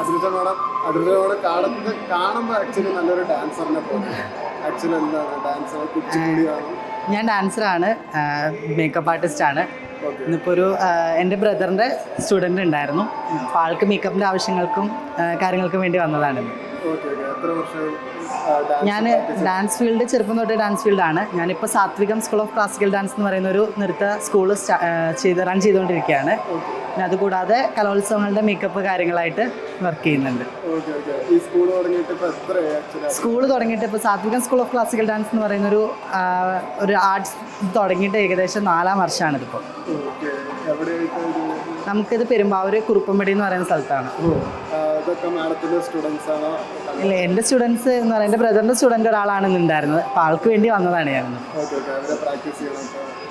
അതിർജ madam അതിർജ madam കാണുന്നത് കാണുമ്പോൾ actually നല്ലൊരു ഡാൻസറിനെ പോലെ. ആക്ച്വലി എന്താണ്? ഡാൻസർ കുച്ചിപ്പുടിയാണ്. ഞാൻ ഡാൻസറാണ് മേക്കപ്പ് ആർട്ടിസ്റ്റ് ആണ് ഇന്നിപ്പോൾ ഒരു എന്റെ ബ്രദറിന്റെ സ്റ്റുഡന്റ് ഉണ്ടായിരുന്നു. അപ്പോൾ ആൾക്ക് മേക്കപ്പിന്റെ ആവശ്യങ്ങൾക്കും കാര്യങ്ങൾക്കും വേണ്ടി വന്നതാണ്. ഓക്കെ ഓക്കെ എത്ര വർഷം ഞാൻ ഡാൻസ് ഫീൽഡ് ചെറുപ്പം തൊട്ട് ഡാൻസ് ഫീൽഡാണ് ഞാനിപ്പോൾ Sathvikam school of classical dance എന്ന് പറയുന്ന ഒരു നൃത്ത സ്കൂൾ ചെയ്ത് റൺ ചെയ്തുകൊണ്ടിരിക്കുകയാണ് പിന്നെ അതുകൂടാതെ കലോത്സവങ്ങളുടെ മേക്കപ്പ് കാര്യങ്ങളായിട്ട് വർക്ക് ചെയ്യുന്നുണ്ട്. സ്കൂൾ തുടങ്ങിയിട്ട് ഇപ്പോൾ Sathvikam school of classical dance എന്ന് പറയുന്ന ഒരു ഒരു ആർട്സ് തുടങ്ങിയിട്ട് ഏകദേശം നാലാം വർഷമാണ് ഇതിപ്പോൾ ഓക്കെ എവിടെയായിട്ട് ഇത്? നമുക്കിത് പെരുമ്പാവൂർ കുറുപ്പമ്പടി എന്ന് പറയുന്ന സ്ഥലത്താണ്. ഇല്ല എന്റെ സ്റ്റുഡൻസ് എന്ന് പറയുന്നത് എന്റെ ബ്രദറിന്റെ സ്റ്റുഡന്റ് ഒരാളാണ് ഉണ്ടായിരുന്നത്. അപ്പോൾ ആൾക്ക് വേണ്ടി വന്നതാണ് ഞാൻ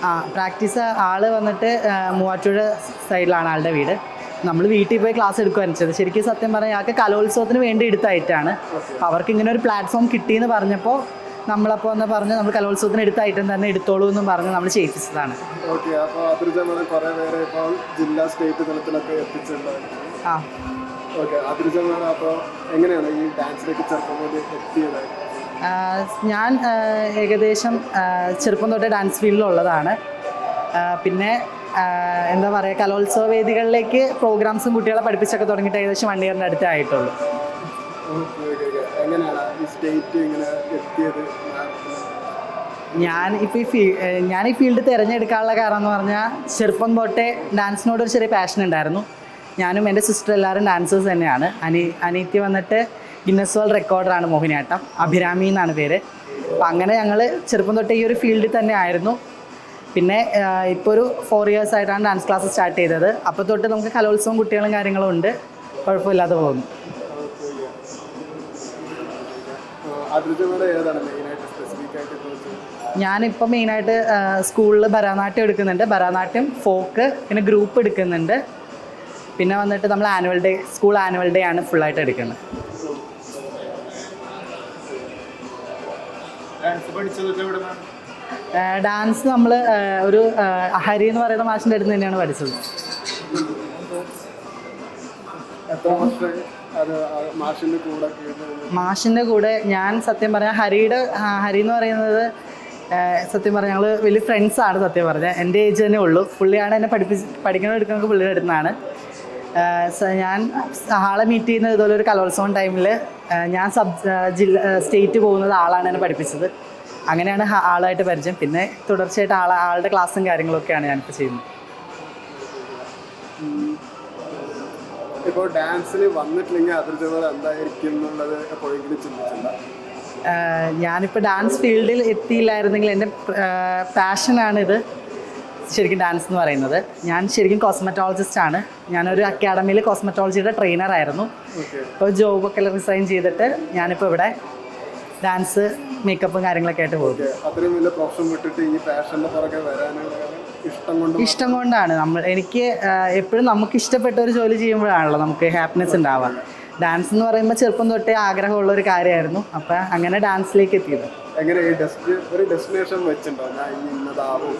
ആ പ്രാക്ടീസ് ആൾ വന്നിട്ട് മൂവാറ്റുപുഴ സൈഡിലാണ് ആളുടെ വീട്. നമ്മൾ വീട്ടിൽ പോയി ക്ലാസ് എടുക്കുകയാണ് ചെയ്തത് ശരിക്കും സത്യം പറഞ്ഞാൽ ഞങ്ങൾക്ക് കലോത്സവത്തിന് വേണ്ടി എടുത്തായിട്ടാണ്. അവർക്ക് ഇങ്ങനെ ഒരു പ്ലാറ്റ്ഫോം കിട്ടി എന്ന് പറഞ്ഞപ്പോൾ നമ്മളപ്പോൾ ഒന്ന് പറഞ്ഞ് നമ്മൾ കലോത്സവത്തിന് എടുത്ത ഐറ്റം തന്നെ എടുത്തോളൂ എന്ന് പറഞ്ഞ് നമ്മൾ ചെയ്യിപ്പിച്ചതാണ്. ആ. ഓക്കെ അപ്പോൾ എങ്ങനെയാണ് ഈ ഡാൻസിലേക്ക് ചെറുപ്പം മുതൽ എത്തിയത്? ഞാൻ ഏകദേശം ചെറുപ്പം തൊട്ട് ഡാൻസ് ഫീൽഡിലുള്ളതാണ്. പിന്നെ എന്താ പറയുക കലോത്സവ വേദികളിലേക്ക് പ്രോഗ്രാംസും കുട്ടികളെ പഠിപ്പിച്ചൊക്കെ തുടങ്ങിയിട്ട് ഏകദേശം വൺ ഇയറിന്റെ അടുത്തേ ആയിട്ടുള്ളൂ. Okay okay okay. എങ്ങനെയാണ് ഈ സ്റ്റേറ്റ് ഇങ്ങനെ എത്തിയത്? ഞാൻ ഇപ്പോൾ ഈ ഫീ ഞാൻ ഈ ഫീൽഡ് തിരഞ്ഞെടുക്കാനുള്ള കാരണം എന്ന് പറഞ്ഞാൽ ചെറുപ്പം തൊട്ടേ ഡാൻസിനോട് ഒരു ചെറിയ പാഷൻ ഉണ്ടായിരുന്നു. ഞാനും എന്റെ സിസ്റ്റർ എല്ലാവരും ഡാൻസേഴ്സ് തന്നെയാണ്. അനി അനീത്തി വന്നിട്ട് ഗിന്നസ് വേൾഡ് റെക്കോർഡറാണ് മോഹിനിയാട്ടം. അഭിരാമി എന്നാണ് പേര്. അപ്പം അങ്ങനെ ഞങ്ങൾ ചെറുപ്പം തൊട്ടേ ഈ ഒരു ഫീൽഡിൽ തന്നെ ആയിരുന്നു. പിന്നെ ഇപ്പോൾ ഒരു ഫോർ ഇയേഴ്സ് ആയിട്ടാണ് ഡാൻസ് ക്ലാസ് സ്റ്റാർട്ട് ചെയ്തത്. അപ്പോൾ തൊട്ട് നമുക്ക് കലോത്സവം കുട്ടികളും കാര്യങ്ങളും ഉണ്ട്. കുഴപ്പമില്ലാതെ പോകുന്നു. ഞാനിപ്പോൾ മെയിനായിട്ട് സ്കൂളിൽ ഭരതനാട്യം എടുക്കുന്നുണ്ട്. ഭരതനാട്യം ഫോക്ക് പിന്നെ ഗ്രൂപ്പ് എടുക്കുന്നുണ്ട്. പിന്നെ വന്നിട്ട് നമ്മൾ annual day school annual day ആണ് ഫുള്ളായിട്ട് എടുക്കുന്നത്. ഡാൻസ് നമ്മൾ ഒരു ഹരി എന്ന് പറയുന്ന മാഷിന്റെ അടുത്ത് തന്നെയാണ് പഠിച്ചത്. മാഷിന്റെ കൂടെ ഞാൻ സത്യം പറഞ്ഞാൽ ഹരിയുടെ ഹരി എന്ന് പറയുന്നത് സത്യം പറഞ്ഞാൽ ഞങ്ങൾ വലിയ ഫ്രണ്ട്സാണ് സത്യം പറഞ്ഞാൽ എന്റെ ഏജ് തന്നെ ഉള്ളൂ. പുള്ളിയാണ് എന്നെ പഠിപ്പിച്ച് പഠിക്കണം എടുക്കുന്നത് പുള്ളിയുടെ സ- ഞാൻ ആളെ മീറ്റ് ചെയ്യുന്നത് ഇതുപോലെ ഒരു കലോത്സവം ടൈമിൽ ഞാൻ സബ് ജില്ല സ്റ്റേറ്റ് പോകുന്നത് ആളാണ് എന്നെ പഠിപ്പിച്ചത്. അങ്ങനെയാണ് ആളായിട്ട് പരിചയം. പിന്നെ തുടർച്ചയായിട്ട് ആളെ ആളുടെ ക്ലാസ്സും കാര്യങ്ങളൊക്കെയാണ് ഞാനിപ്പോൾ ചെയ്യുന്നത്. ഇപ്പോൾ ഡാൻസിൽ വന്നിട്ടില്ലെങ്കിൽ എന്തായിരിക്കും എന്നുള്ളത് എപ്പോഴെങ്കിലും ചിന്തിച്ചിട്ടുണ്ടോ? ആഹ് ഞാനിപ്പോൾ ഡാൻസ് ഫീൽഡിൽ എത്തിയില്ലായിരുന്നെങ്കിൽ എന്റെ പാഷനാണിത് ശരിക്കും ഡാൻസ് എന്ന് പറയുന്നത്. ഞാൻ ശരിക്കും കോസ്മെറ്റോളജിസ്റ്റ് ആണ്. ഞാനൊരു അക്കാഡമിയിൽ കോസ്മെറ്റോളജിയുടെ ട്രെയിനർ ആയിരുന്നു. അപ്പോൾ ജോബ് ഒക്കെ റിസൈൻ ചെയ്തിട്ട് ഞാനിപ്പോൾ ഇവിടെ ഡാൻസ് മേക്കപ്പും കാര്യങ്ങളൊക്കെ ആയിട്ട് പോകും ഇഷ്ടം കൊണ്ട് ഇഷ്ടം കൊണ്ടാണ്. നമ്മൾ എനിക്ക് എപ്പോഴും നമുക്ക് ഇഷ്ടപ്പെട്ട ഒരു ജോലി ചെയ്യുമ്പോഴാണല്ലോ നമുക്ക് ഹാപ്പിനെസ് ഉണ്ടാവുക. ഡാൻസ് എന്ന് പറയുമ്പോൾ ചെറുപ്പം തൊട്ടേ ആഗ്രഹമുള്ള ഒരു കാര്യമായിരുന്നു. അപ്പോൾ അങ്ങനെ ഡാൻസിലേക്ക് എത്തിയത്. എങ്ങനെ ഒരു ഡെസ്റ്റിനേഷൻ വെച്ചിട്ടുണ്ടോ? ഞാൻ ഇന്നതാവും.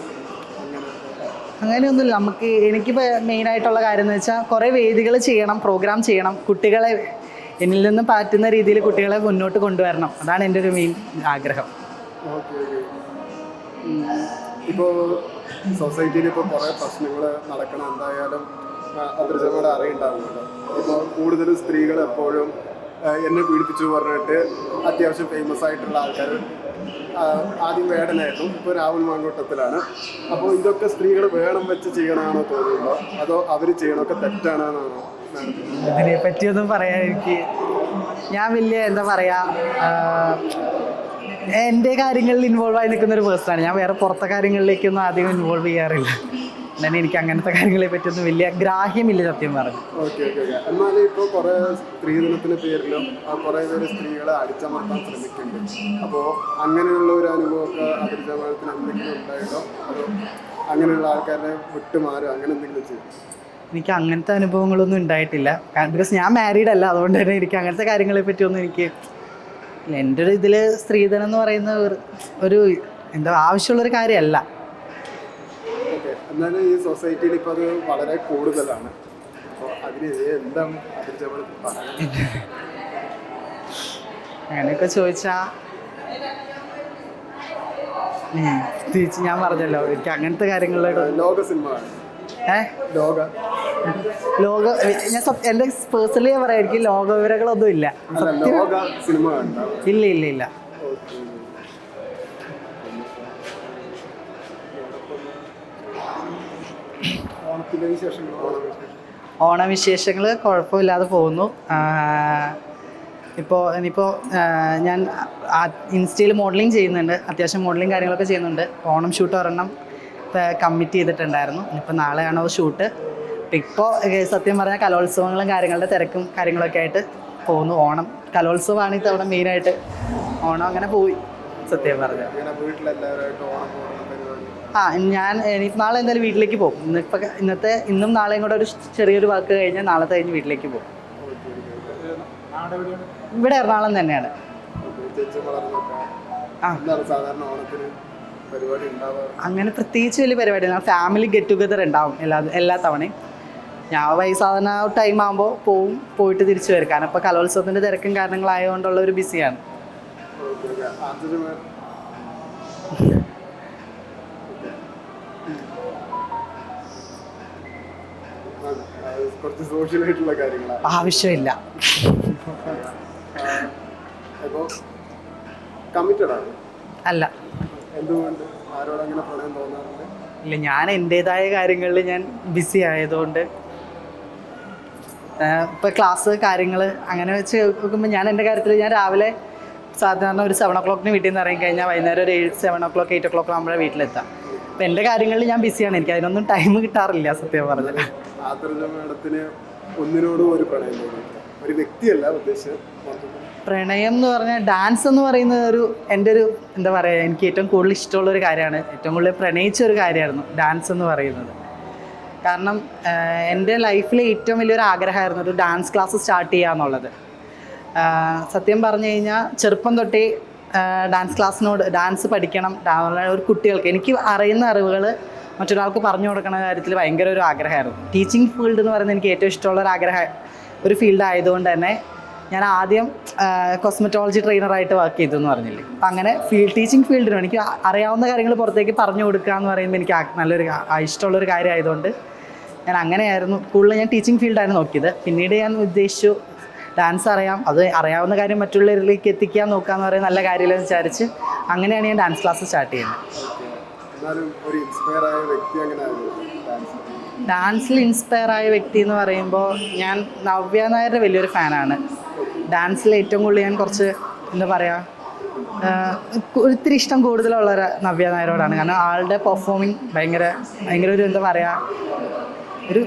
അങ്ങനെയൊന്നുമില്ല. നമുക്ക് എനിക്കിപ്പോൾ മെയിനായിട്ടുള്ള കാര്യം എന്ന് വെച്ചാൽ കുറേ വേദികൾ ചെയ്യണം പ്രോഗ്രാം ചെയ്യണം. കുട്ടികളെ എന്നിൽ നിന്നും പറ്റുന്ന രീതിയിൽ കുട്ടികളെ മുന്നോട്ട് കൊണ്ടുവരണം. അതാണ് എന്റെ ഒരു മെയിൻ ആഗ്രഹം. ഇപ്പോൾ സൊസൈറ്റിയിൽ ഇപ്പോൾ കുറേ പ്രശ്നങ്ങൾ നടക്കണം എന്തായാലും അദൃശ്യമായിട്ട് അറിയുണ്ടാവുമല്ലോ. ഇപ്പോൾ കൂടുതൽ സ്ത്രീകൾ എപ്പോഴും എന്നെ പീഡിപ്പിച്ചു പറഞ്ഞിട്ട് അത്യാവശ്യം ഫേമസ് ആയിട്ടുള്ള ആൾക്കാർ ആദ്യം വേടനായിരുന്നു. ഇപ്പോൾ രാഹുൽ മാങ്കോട്ടത്തിലാണ്. അപ്പോൾ ഇതൊക്കെ സ്ത്രീകൾ വേണം വെച്ച് ചെയ്യണമെന്നോ തോന്നുന്നുണ്ടോ? അതോ അവർ ചെയ്യണമൊക്കെ തെറ്റാണെന്നാണോ ഇതിനെ പറ്റിയൊന്നും പറയാൻ എനിക്ക് ഞാൻ വലിയ എന്താ പറയാ എന്റെ കാര്യങ്ങളിൽ ഇൻവോൾവ് ആയി നിൽക്കുന്ന ഒരു പേഴ്സണാണ് ഞാൻ വേറെ പുറത്തെ കാര്യങ്ങളിലേക്കൊന്നും അധികം ഇൻവോൾവ് ചെയ്യാറില്ല. എന്നാൽ എനിക്ക് അങ്ങനത്തെ കാര്യങ്ങളെ പറ്റിയൊന്നും വലിയ ഗ്രാഹ്യമില്ല സത്യം പറഞ്ഞു ഓക്കെ ഓക്കെ എന്നാലും ഇപ്പോൾ കുറേ സ്ത്രീധനത്തിന് പേരിലും കുറേ പേര് സ്ത്രീകളെ അടിച്ചമർത്താൻ ശ്രമിക്കുന്നുണ്ട്. അപ്പോൾ അങ്ങനെയുള്ള ഒരു അനുഭവമൊക്കെ അതിർജമാനത്തിന് എന്തെങ്കിലും ഉണ്ടായിട്ടോ അതോ അങ്ങനെയുള്ള ആൾക്കാരെ വിട്ടുമാറുക അങ്ങനെ എന്തെങ്കിലും ചെയ്യും എനിക്ക് അങ്ങനത്തെ അനുഭവങ്ങളൊന്നും ഉണ്ടായിട്ടില്ല. ബിക്കോസ് ഞാൻ മാരീഡ് അല്ല. അതുകൊണ്ട് തന്നെ എനിക്ക് അങ്ങനത്തെ കാര്യങ്ങളെ പറ്റിയൊന്നും എനിക്ക് എന്റെ ഒരു ഇതിൽ സ്ത്രീധനം എന്ന് പറയുന്ന ഒരു- എന്താ ആവശ്യമുള്ളൊരു കാര്യമല്ല. എന്നാലും ഈ സൊസൈറ്റിയിൽ ഇപ്പോൾ അത് വളരെ കൂടുതലാണ്. അപ്പോൾ അതിനെതിരെ എന്താണ് അങ്ങനെയൊക്കെ ചോദിച്ചാ തിരിച്ച് ഞാൻ പറഞ്ഞല്ലോ എനിക്ക് അങ്ങനത്തെ കാര്യങ്ങളിലോട്ട് ലോക സിനിമ ഏ? ലോക. ലോക ഞാൻ എന്റെ എന്റെ പേഴ്സണലി പറയാം എനിക്ക് ലോകവിവരങ്ങളൊന്നും ഇല്ല ഇല്ല ഇല്ല ഇല്ല. ഓണവിശേഷങ്ങൾ കുഴപ്പമില്ലാതെ പോകുന്നു. ഇപ്പോൾ ഇനിയിപ്പോൾ ഞാൻ ഇൻസ്റ്റയിൽ മോഡലിംഗ് ചെയ്യുന്നുണ്ട്. അത്യാവശ്യം മോഡലിംഗ് കാര്യങ്ങളൊക്കെ ചെയ്യുന്നുണ്ട്. ഓണം ഷൂട്ട് ഒരെണ്ണം കമ്മിറ്റ് ചെയ്തിട്ടുണ്ടായിരുന്നു. ഇനിയിപ്പോൾ നാളെയാണോ ഷൂട്ട്. ഇപ്പോൾ സത്യം പറഞ്ഞാൽ കലോത്സവങ്ങളും കാര്യങ്ങളുടെ തിരക്കും കാര്യങ്ങളൊക്കെ ആയിട്ട് പോകുന്നു. ഓണം കലോത്സവമാണ് ഇത്തവണ മെയിനായിട്ട് ഓണം അങ്ങനെ പോയി സത്യം പറഞ്ഞാൽ ആ ഞാൻ നാളെ എന്തായാലും വീട്ടിലേക്ക് പോകും. ഇന്നിപ്പോൾ ഇന്നത്തെ ഇന്നും നാളെയും കൂടെ ഒരു ചെറിയൊരു വർക്ക് കഴിഞ്ഞാൽ നാളെ കഴിഞ്ഞ് വീട്ടിലേക്ക് പോകും. ഇവിടെ എറണാകുളം തന്നെയാണ്. അങ്ങനെ പ്രത്യേകിച്ച് വലിയ പരിപാടി ഫാമിലി ഗെറ്റ് ടുഗദർ ഉണ്ടാവും എല്ലാ എല്ലാ തവണയും. ഞാൻ വൈ ടൈം ആകുമ്പോൾ പോവും പോയിട്ട് തിരിച്ചു വരും. കാരണം ഇപ്പോൾ കലോത്സവത്തിന്റെ തിരക്കും കാരണങ്ങളായതുകൊണ്ടുള്ള ഒരു ബിസിയാണ് കുറച്ച് സോഷ്യൽ ആയിട്ടുള്ള കാര്യങ്ങളാണ്. ആവശ്യമില്ല. അപ്പോൾ കമ്മിറ്റഡ് ആണ്. അല്ല. എന്തുകൊണ്ട്? ആരോട് അങ്ങനെ പ്രണയം തോന്നാറുണ്ട്? ഇല്ല ഞാൻ എന്റെതായ കാര്യങ്ങളിൽ ഞാൻ ബിസി ആയതുകൊണ്ട് ഇപ്പോൾ ക്ലാസ് കാര്യങ്ങൾ അങ്ങനെ വെച്ച് നോക്കുമ്പോൾ ഞാൻ എന്റെ കാര്യത്തിൽ ഞാൻ രാവിലെ സാധാരണ ഒരു സെവൻ ഒ ക്ലോക്കിന് വീട്ടിൽ നിന്ന് ഇറങ്ങി കഴിഞ്ഞാൽ വൈകുന്നേരം ഒരു eight seven o'clock eight o'clock നമ്മുടെ വീട്ടിലെത്താം. എന്റെ കാര്യങ്ങളിൽ ഞാൻ ബിസിയാണ്. എനിക്ക് അതിനൊന്നും ടൈം കിട്ടാറില്ല സത്യം പറഞ്ഞാൽ ആദർജ മേഡത്തിന് ഒന്നിനോടും ഒരു പ്രണയം ഒരു വ്യക്തിയല്ല ഉദ്ദേശിച്ചത്. പ്രണയം എന്ന് പറഞ്ഞാൽ ഡാൻസ് എന്ന് പറയുന്നത് ഒരു എന്റെ ഒരു എന്താ പറയുക എനിക്ക് ഏറ്റവും കൂടുതൽ ഇഷ്ടമുള്ള ഒരു കാര്യമാണ്. ഏറ്റവും കൂടുതൽ പ്രണയിച്ച ഒരു കാര്യമായിരുന്നു ഡാൻസ് എന്ന് പറയുന്നത്. കാരണം എന്റെ ലൈഫിലെ ഏറ്റവും വലിയൊരു ആഗ്രഹമായിരുന്നു ഒരു ഡാൻസ് ക്ലാസ് സ്റ്റാർട്ട് ചെയ്യുക എന്നുള്ളത് സത്യം പറഞ്ഞു കഴിഞ്ഞാൽ ചെറുപ്പം തൊട്ടേ ഡാൻസ് ക്ലാസ്സിനോട് ഡാൻസ് പഠിക്കണം. ഒരു കുട്ടികൾക്ക് എനിക്ക് അറിയുന്ന അറിവുകൾ മറ്റൊരാൾക്ക് പറഞ്ഞു കൊടുക്കുന്ന കാര്യത്തിൽ ഭയങ്കര ഒരു ആഗ്രഹമായിരുന്നു. ടീച്ചിങ് ഫീൽഡ് എന്ന് പറയുന്നത് എനിക്ക് ഏറ്റവും ഇഷ്ടമുള്ള ഒരു ആഗ്രഹ ഒരു ഫീൽഡ് ആയതുകൊണ്ട് തന്നെ ഞാൻ ആദ്യം കോസ്മെറ്റോളജി ട്രെയിനറായിട്ട് വർക്ക് ചെയ്തു എന്ന് പറഞ്ഞില്ലേ. അപ്പം അങ്ങനെ ഫീൽഡ് ടീച്ചിങ് ഫീൽഡിനും എനിക്ക് അറിയാവുന്ന കാര്യങ്ങൾ പുറത്തേക്ക് പറഞ്ഞു കൊടുക്കുക എന്ന് പറയുമ്പോൾ എനിക്ക് നല്ലൊരു ഇഷ്ടമുള്ളൊരു കാര്യമായതുകൊണ്ട് ഞാൻ അങ്ങനെയായിരുന്നു. കൂടുതൽ ഞാൻ ടീച്ചിങ് ഫീൽഡായിരുന്നു നോക്കിയത്. പിന്നീട് ഞാൻ ഉദ്ദേശിച്ചു ഡാൻസ് അറിയാം. അത് അറിയാവുന്ന കാര്യം മറ്റുള്ളവരിലേക്ക് എത്തിക്കാൻ നോക്കുക എന്ന് പറയുന്നത് നല്ല കാര്യമില്ലെന്ന് വിചാരിച്ച് അങ്ങനെയാണ് ഞാൻ ഡാൻസ് ക്ലാസ് സ്റ്റാർട്ട് ചെയ്യുന്നത്. ഡാൻസിൽ ഇൻസ്പയർ ആയ വ്യക്തി എന്ന് പറയുമ്പോൾ ഞാൻ നവ്യ നായരുടെ വലിയൊരു ഫാനാണ് ഡാൻസിൽ ഏറ്റവും കൂടുതൽ ഞാൻ കുറച്ച് എന്താ പറയുക ഒത്തിരി ഇഷ്ടം കൂടുതലുള്ള നവ്യ നായരോടാണ്. കാരണം ആളുടെ പെർഫോമിങ് ഭയങ്കര ഭയങ്കര ഒരു എന്താ പറയുക ഒരു